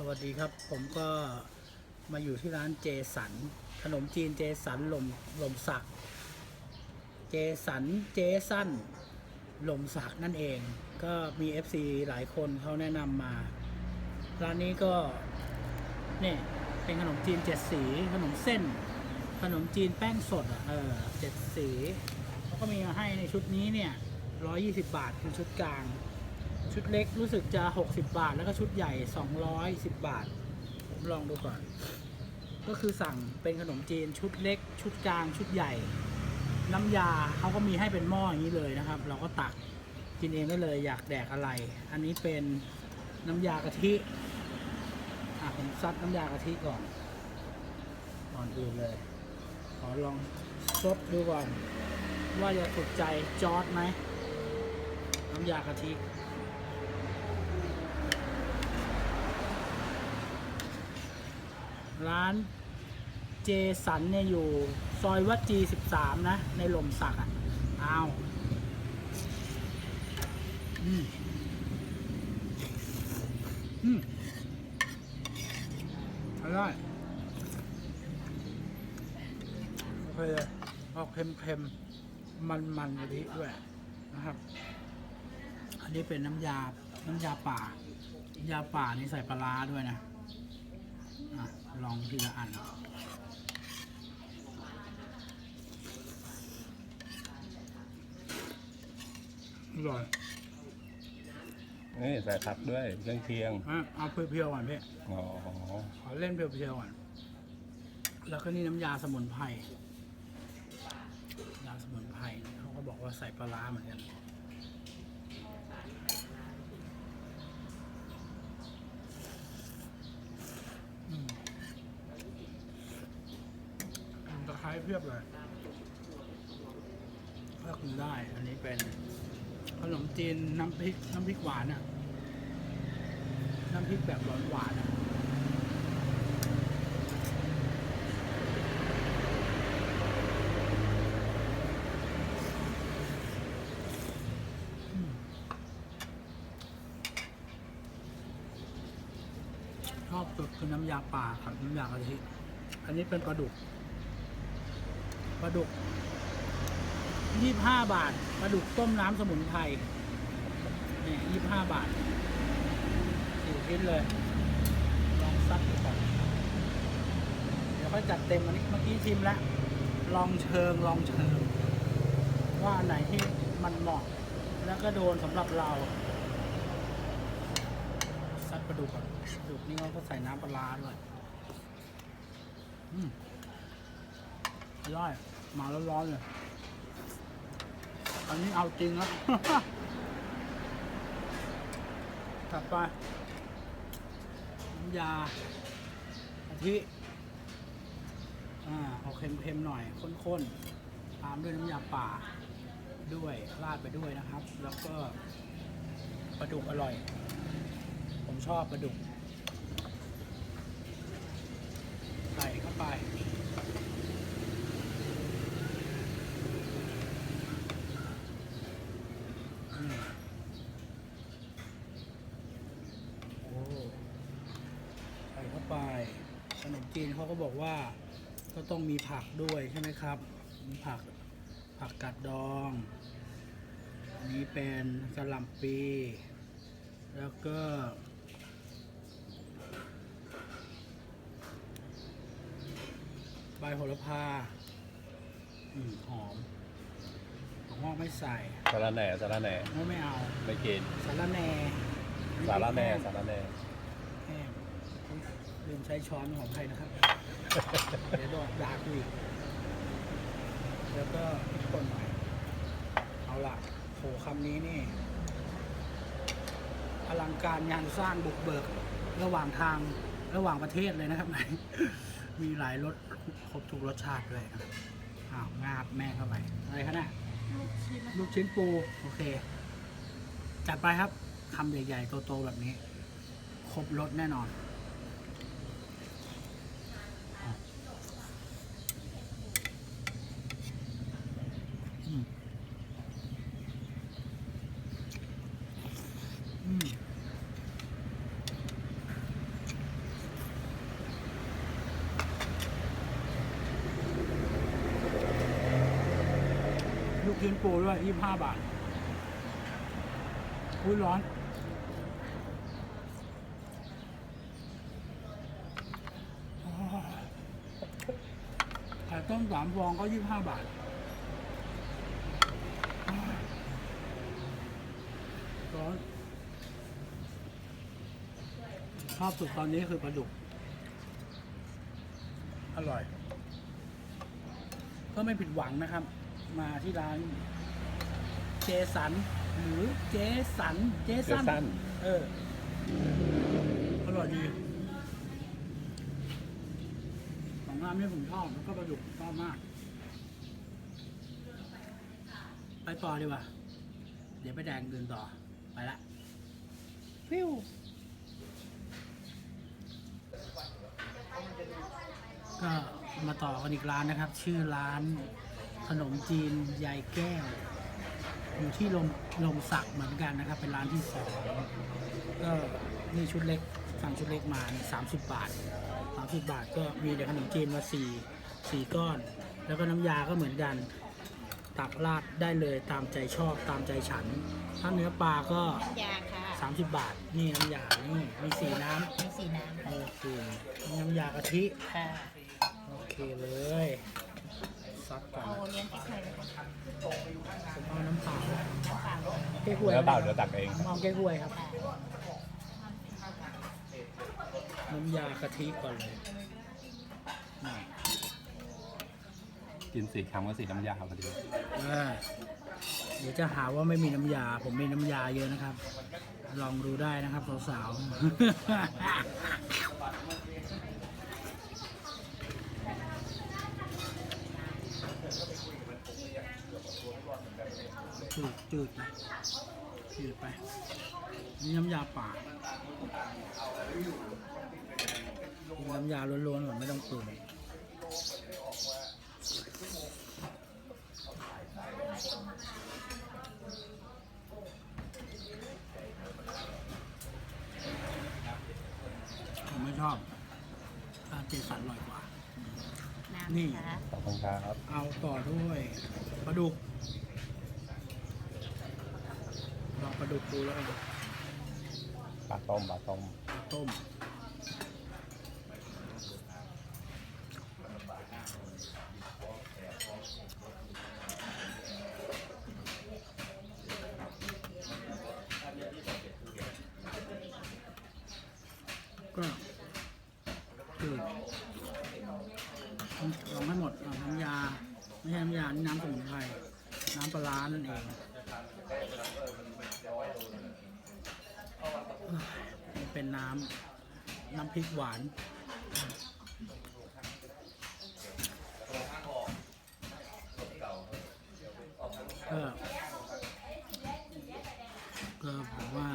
สวัสดีครับ ผมก็มาอยู่ที่ร้านเจสัน ขนมจีนเจสันลมลมสัก เจสันเจสันลมสักนั่นเอง ก็มี FC หลายคนเขาแนะนำมา ร้านนี้ก็เนี่ยเป็นขนมจีนเจ็ดสี ขนมเส้น ขนมจีนแป้งสดอะเออเจ็ดสีเขาก็มีมาให้ในชุดนี้เนี่ยร้อยี่สิบาทคือชุดกลาง ชุดเล็กรู้สึกจะ 60 บาท แล้วก็ชุดใหญ่ 210 บาท ผมลองดูก่อน ก็คือสั่งเป็นขนมจีนชุดเล็ก ชุดกลาง ชุดใหญ่ น้ำยาเขาก็มีให้เป็นหม้ออย่างนี้เลยนะครับ เราก็ตักกินเองได้เลยอยากแดกอะไร อันนี้เป็นน้ำยากะทิอะผมซัดน้ำยากะทิก่อนก่อนอื่นเลย ขอลองซดดูก่อน ว่าจะถูกใจจอร์ดไหมน้ำยากะทิ ร้านเจสันเนี่ยอยู่ซอยวัดจีสิบสามนะ ในหล่มสักอะอ้าวอืมอืมอร่อยโอเคเลยออกเค็มๆ มันๆกะทิด้วยนะครับ อันนี้เป็นน้ำยา น้ำยาป่า ยาป่านี่ใส่ปลาร้าด้วยนะ อะลองทีละอันอร่อยนี่ใส่ผักด้วยเครื่องเคียงอะเอาเพียวๆก่อนพี่ อ๋อขอเล่นเพียวๆก่อน แล้วก็นี่น้ำยาสมุนไพร ยาสมุนไพรเขาก็บอกว่าใส่ปลาร้าเหมือนกัน ไม้เพียบเลยก็กินได้ อันนี้เป็นขนมจีนน้ำพริกน้ำพริกหวานอะน้ำพริกแบบหวานหวานๆอะชอบสุดคือน้ำยาป่ากับน้ำยากะทิอันนี้เป็นปลาดุก ปลาดุกยี่ห้าบาทปลาดุกต้มน้ำสมุนไพรนี่ยี่ห้าบาทสี่ชิ้นเลย ลองซัดดูก่อนเดี๋ยวค่อยจัดเต็มอันนี้เมื่อกี้ชิมแล้ว ลองเชิงลองเชิง ว่าอันไหนที่มันเหมาะ แล้วก็โดนสำหรับเราซัดปลาดุกก่อนปลาดุกนี่เขาก็ใส่น้ำปลาร้าด้วยอืม อร่อยมาแล้วร้อนๆเลย อันนี้เอาจริงนะถัดไปน้ำยากะทิอ่าเอาเค็มๆหน่อยข้นๆตามด้วยน้ำยาป่าด้วยราดไปด้วยนะครับ แล้วก็ปลาดุกอร่อย ผมชอบปลาดุก ใส่เข้าไป อืมโอ้ใส่เข้าไป ขนมจีนเขาก็ บอกว่าก็ต้องมีผักด้วยใช่ไหมครับมีผักผักกัดดอง อันนี้เป็นกะหล่ำปี แล้วก็ใบโหระพาอืมหอมของงอกไม่ใส่สาระแหน่สาระแหน่ไม่ไม่เอา ไม่กินสาระแหน่สาระแหน่สาระแหน่แห้งอุ๊ยลืมใช้ช้อนของใครนะครับ เดี๋ยวโดนด่ากูอีกแล้วก็พริกป่นหน่อยเอาละโหคำนี้นี่ อลังการงานสร้างบุกเบิก ระหว่างทางระหว่างประเทศเลยนะครับไหนมีหลายรสครบทุกรสชาติเลยนะครับอ้าวงาบแม่เข้าไปอะไรคะเนี่ยลูกชิ้นปู โอเค จัดไปครับคำใหญ่ ๆ โต ๆ แบบนี้ ครบรสแน่นอน ชิ้นปูด้วยยี่ห้าบาทอุ้ยร้อนไข่ต้มสามฟองก็ยี่ห้าบาทร้อนชอบสุดตอนนี้คือปลาดุก อร่อย ก็ไม่ผิดหวังนะครับ มาที่ร้านเจสัน หรือเจสัน เจเจสัน สันเออ อร่อยดี ของร้านนี้ผมชอบ แล้วก็ปลาดุกชอบมาก ไปต่อดีกว่า เดี๋ยวไปแดงเดินต่อ ไปละฟิวก็มาต่อกันอีกร้านนะครับ ชื่อร้าน ขนมจีนยายแก้ว อยู่ที่ลมลมสักเหมือนกันนะครับ เป็นร้านที่สองก็นี่ชุดเล็กสั่งชุดเล็กมาสามสิบบาทสามสิบบาทก็มีเดี๋ยวขนมจีนมาสี่สี่ก้อน แล้วก็น้ำยาก็เหมือนกันตักราดได้เลยตามใจชอบตามใจฉัน ถ้าเนื้อปลาก็ยาค่ะ30บาท นี่น้ำยา นี่มีสีน้มีสีน้ำโอเคนี่น้ำยากะทิำค่ะโอเคเลย ซัดก่อนเอาเลี้ยงพริกไทยเลยค่ะผมเอาน้ำเปล่าน้ำเปล่าเก๊กฮวยแล้วเปล่าเดี๋ยวตักเอง ผมเอาเก๊กฮวยครับค่ะน้ำยากะทิก่อนเลยนี่กินสีคำก็สีน้ำยาพอดีอ่าเดี๋ยวจะหาว่าไม่มีน้ำยา ผมมีน้ำยาเยอะนะครับ ลองดูได้นะครับสาวๆ จืดจืดนะจืดไป นี่น้ำยาป่าน้ำยาล้วนๆหมดไม่ต้องปรุงผมไม่ชอบร้านเจสันอร่อยกว่า นี่น้ำค่ะขอบคุณครับ เอาต่อด้วยปลาดุกลองปลาดุกดูแล้วกันปลาต้มปลาต้มปลาต้มก็คือลองให้หมดเอาน้ำยา ไม่ใช่น้ำยา นี่น้ำสมุนไพร น้ำปลาร้านั่นเอง เป็นน้ำน้ำพริกหวาน ก็ก็ผมว่า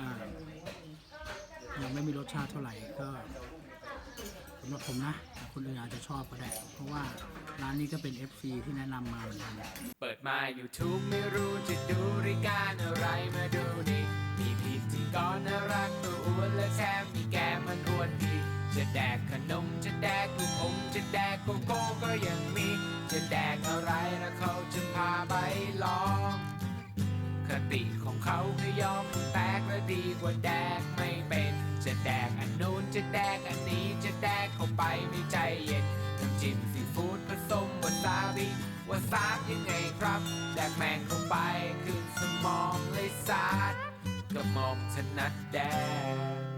ยังไม่มีรสชาติเท่าไหร่ก็สำหรับผมนะแต่คนอื่นอาจจะชอบก็ได้ เพราะว่าร้านนี้ก็เป็น FC ที่แนะนำมาเหมือนกัน เปิดมา YouTube ไม่รู้จะดูรายการอะไรมาดูดิ มีพิธีกรน่ารักตัวอ้วนและแถมมีแกมมันอ้วนดีจะแดกขนมจะแดกลูกอมจะแดกโกโก้ก็ยังมี จะแดกอะไรนะเขาจะพาไปลอง คติของเขาคือยอมแตกและดีกว่าแดกไม่เป็น จะแดกอันนู้นจะแดกอันนี้จะแดกเข้าไปไม่ใจเย็นน้ำจิ้มซีฟู้ดผสมวาซาบิวาซาบยังไงครับ แดกแมงเข้าไปขึ้นสมองเลยสาด กระหม่อมถนัดแดก